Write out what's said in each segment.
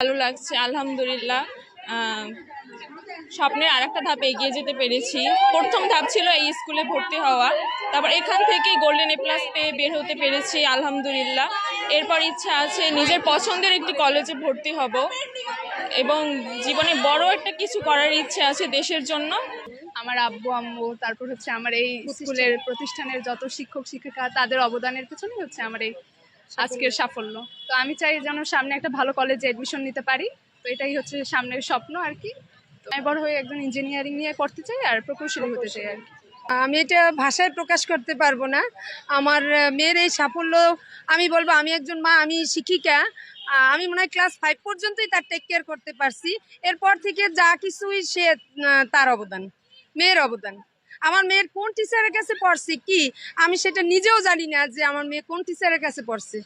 ভালো লাগছে, আলহামদুলিল্লাহ। স্বপ্নের আর একটা ধাপে এগিয়ে যেতে পেরেছি। প্রথম ধাপ ছিল এই স্কুলে ভর্তি হওয়া। তারপর এখান থেকেই গোল্ডেন এ প্লাস পেয়ে বের হতে পেরেছি, আলহামদুলিল্লাহ। এরপর ইচ্ছা আছে নিজের পছন্দের একটি কলেজে ভর্তি হব এবং জীবনে বড় একটা কিছু করার ইচ্ছে আছে দেশের জন্য। আমার আব্বু, আম্মু, তারপর হচ্ছে আমার এই স্কুলের প্রতিষ্ঠানের যত শিক্ষক, শিক্ষিকা, তাদের অবদানের পেছনে হচ্ছে আমার এই আজকের সাফল্য। তো আমি চাই যেন সামনে একটা ভালো কলেজে অ্যাডমিশন নিতে পারি। তো এটাই হচ্ছে সামনের স্বপ্ন আর কি। আমি বড় হয়ে একজন ইঞ্জিনিয়ারিং নিয়ে করতে চাই আর প্রকৌশলী হতে চাই আর কি। আমি এটা ভাষায় প্রকাশ করতে পারব না। আমার মেয়ের এই সাফল্য আমি বলব আমি একজন মা আমি শিক্ষিকা। আমি মনে হয় ক্লাস ফাইভ পর্যন্তই তার টেক কেয়ার করতে পারছি। এরপর থেকে যা কিছুই সে তার অবদান মেয়ের অবদান। আমার মেয়ের কোন টিচারের কাছে পড়ছে কি? আমি সেটা নিজেও জানি না যে আমার মেয়ে কোন টিচারের কাছে পড়ছে।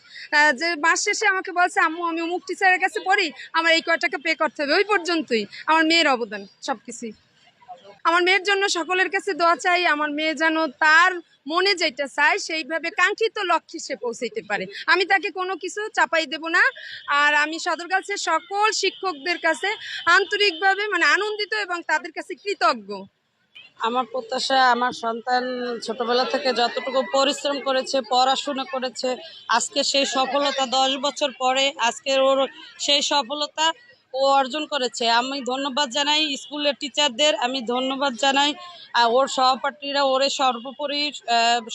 যে মাস শেষে আমাকে বলছে, আম্মু, আমি অমুক টিচারের কাছে পড়ি, আমার এই কয় টাকা পে করতে হবে। ওই পর্যন্তই। আমার মেয়ের অবদান সব কিছুই আমার মেয়ের জন্য সকলের কাছে দোয়া চাই, আমার মেয়ে যেন তার মনে যেটা চায়, সেইভাবে কাঙ্ক্ষিত লক্ষ্যে সে পৌঁছাইতে পারে। আমি তাকে কোনো কিছু চাপাই দেব না। আর আমি সদরগাছের সকল শিক্ষকদের কাছে আন্তরিকভাবে মানে আনন্দিত এবং তাদের কাছে কৃতজ্ঞ। আমার প্রত্যাশা, আমার সন্তান ছোটবেলা থেকে যতটুকু পরিশ্রম করেছে, পড়াশোনা করেছে, আজকে সেই সফলতা দশ বছর পরে আজকে ওর সেই সফলতা ও অর্জন করেছে। আমি ধন্যবাদ জানাই স্কুলের টিচারদের আমি ধন্যবাদ জানাই ওর সহপাঠীরা ওরে সর্বোপরি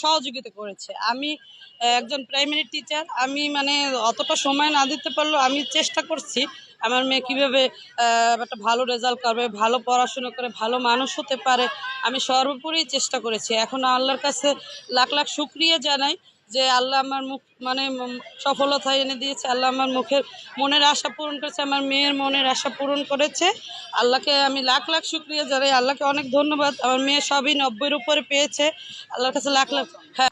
সহযোগিতা করেছে। আমি একজন প্রাইমারি টিচার আমি মানে অতটা সময় না দিতে পারলেও আমি চেষ্টা করছি আমার মেয়ে কীভাবে একটা ভালো রেজাল্ট করবে, ভালো পড়াশোনা করে, ভালো মানুষ হতে পারে, আমি সর্বোপরি চেষ্টা করেছি। এখন আল্লাহর কাছে লাখ লাখ শুক্রিয়া জানাই যে আল্লাহ আমার মুখ মানে সফলতা এনে দিয়েছে, আল্লাহ আমার মুখের মনের আশা পূরণ করেছে, আমার মেয়ের মনের আশা পূরণ করেছে। আল্লাহকে আমি লাখ লাখ শুক্রিয়া জানাই, আল্লাহকে অনেক ধন্যবাদ, আমার মেয়ে সবই নব্বইয়ের উপরে পেয়েছে, আল্লাহর কাছে লাখ লাখ হ্যাঁ।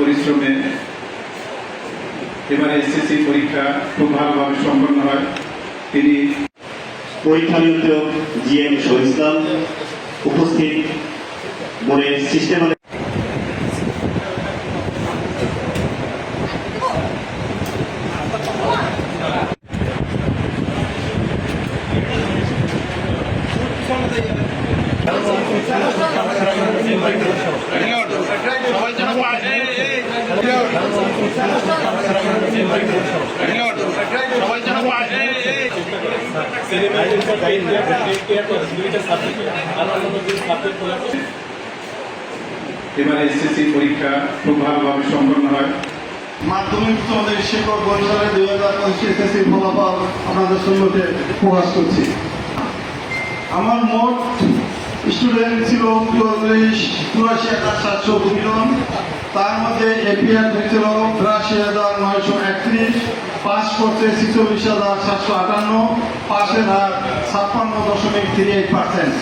পরিশ্রমে এবারে এসএসসি পরীক্ষা খুব ভালোভাবে সম্পন্ন হয়। তিনি পরীক্ষা নিয়ন্ত্রক জি এম উপস্থিত বোর্ডের সিস্টেম এসএসসি পরীক্ষা খুব ভালোভাবে সম্পন্ন হয় মাধ্যমিক মাধ্যমিক শিক্ষক বরিশালে দুই হাজার এসএসসি ফলাফল আপনাদের সম্মুখে প্রকাশ করছি। আমার মোট স্টুডেন্ট ছিল চুয়াল্লিশ, চুরাশি হাজার সাতশো কুড়ি তার মধ্যে এপিআর হয়েছিল বিরাশি হাজার নয়শো একত্রিশ, পাস করছে ছিচল্লিশ হাজার সাতশো আটান্ন পাশের হার ছাপ্পান্ন দশমিক থ্রি এইট পার্সেন্ট।